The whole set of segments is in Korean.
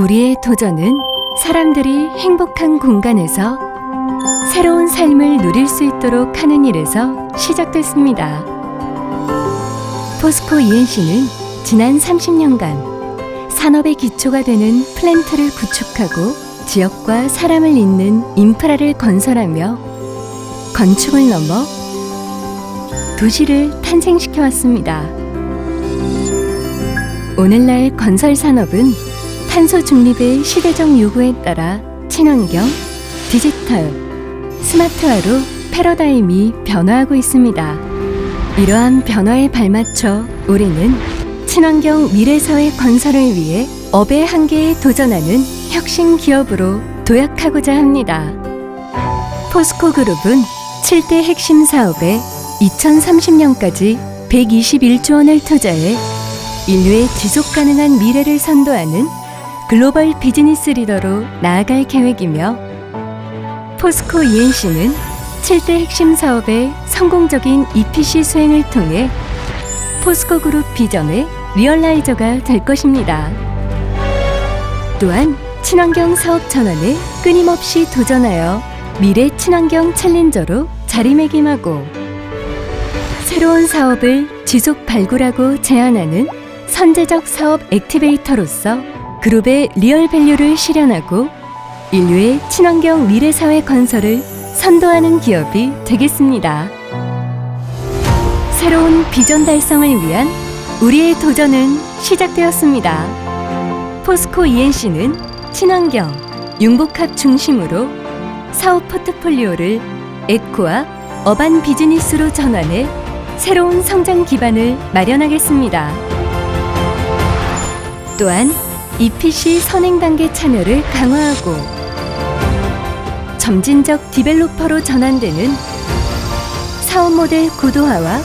우리의 도전은 사람들이 행복한 공간에서 새로운 삶을 누릴 수 있도록 하는 일에서 시작됐습니다. 포스코 ENC는 지난 30년간 산업의 기초가 되는 플랜트를 구축하고 지역과 사람을 잇는 인프라를 건설하며 건축을 넘어 도시를 탄생시켜 왔습니다. 오늘날 건설 산업은 탄소 중립의 시대적 요구에 따라 친환경, 디지털, 스마트화로 패러다임이 변화하고 있습니다. 이러한 변화에 발맞춰 우리는 친환경 미래사회 건설을 위해 업의 한계에 도전하는 혁신 기업으로 도약하고자 합니다. 포스코 그룹은 7대 핵심 사업에 2030년까지 121조 원을 투자해 인류의 지속 가능한 미래를 선도하는 글로벌 비즈니스 리더로 나아갈 계획이며 포스코 ENC는 7대 핵심 사업의 성공적인 EPC 수행을 통해 포스코 그룹 비전의 리얼라이저가 될 것입니다. 또한 친환경 사업 전환에 끊임없이 도전하여 미래 친환경 챌린저로 자리매김하고 새로운 사업을 지속 발굴하고 제안하는 선제적 사업 액티베이터로서 그룹의 리얼 밸류를 실현하고 인류의 친환경 미래 사회 건설을 선도하는 기업이 되겠습니다. 새로운 비전 달성을 위한 우리의 도전은 시작되었습니다. 포스코 ENC는 친환경, 융복합 중심으로 사업 포트폴리오를 에코와 어반 비즈니스로 전환해 새로운 성장 기반을 마련하겠습니다. 또한 EPC 선행 단계 참여를 강화하고 점진적 디벨로퍼로 전환되는 사업 모델 고도화와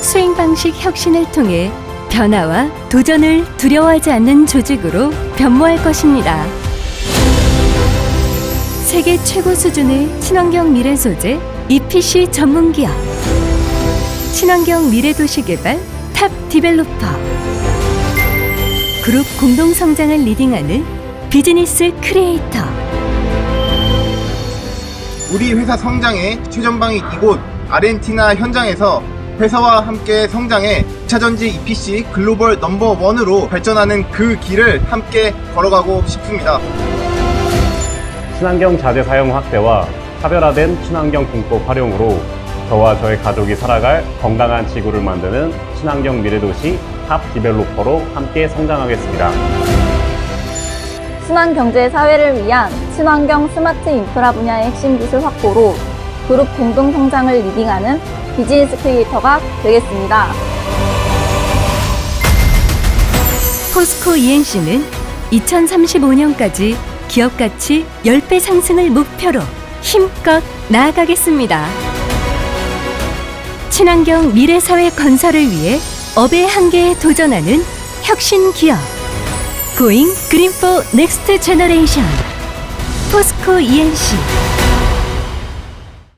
수행 방식 혁신을 통해 변화와 도전을 두려워하지 않는 조직으로 변모할 것입니다. 세계 최고 수준의 친환경 미래 소재 EPC 전문 기업 친환경 미래 도시 개발 탑 디벨로퍼 그룹 공동 성장을 리딩하는 비즈니스 크리에이터 우리 회사 성장의 최전방인 이곳 아르헨티나 현장에서 회사와 함께 성장해 2차전지 EPC 글로벌 넘버 원으로 발전하는 그 길을 함께 걸어가고 싶습니다. 친환경 자재 사용 확대와 차별화된 친환경 공법 활용으로 저와 저의 가족이 살아갈 건강한 지구를 만드는 친환경 미래도시 탑 디벨로퍼로 함께 성장하겠습니다. 친환경제 사회를 위한 친환경 스마트 인프라 분야의 핵심 기술 확보로 그룹 공동 성장을 리딩하는 비즈니스 크리에이터가 되겠습니다. 포스코 ENC는 2035년까지 기업 가치 10배 상승을 목표로 힘껏 나아가겠습니다. 친환경 미래 사회 건설을 위해 업의 한계에 도전하는 혁신 기업 Green for Next Generation 포스코 ENC